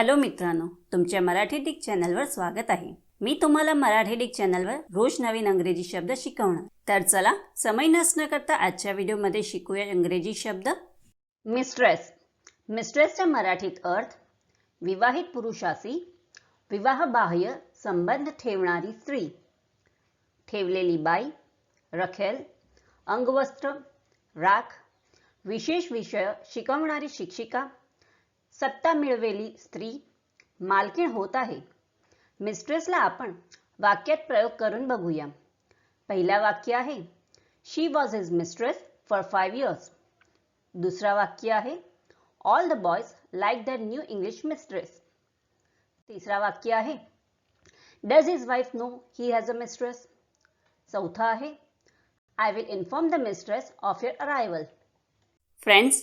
Hello मित्रांनो तुमच्या Marathi Dick चॅनलवर स्वागत आहे. मी तुम्हाला मराठी डिक चॅनलवर रोज नवीन अंग्रेजी शब्द शिकवणार. तर चला समय नसणं करता आजच्या व्हिडिओमध्ये शिकूया इंग्रजी शब्द. मिस्ट्रेस. मिस्ट्रेसचा मराठीत अर्थ विवाहित पुरुषाशी विवाहबाह्य संबंध ठेवणारी स्त्री. ठेवलेली बाई रखेल अंगवस्त्र राख विशेष विषय शिकवणारी शिक्षिका. सत्ता मिळवेली स्त्री मालकीण होत आहे. मिस्ट्रेसला आपण वाक्यात प्रयोग करून बघूया. पहिला वाक्य आहे she was his mistress for five years दुसरा वाक्य आहे all the boys like that new English mistress तिसरा वाक्य आहे does his wife know he has a mistress चौथा आहे I will inform the mistress of your arrival friends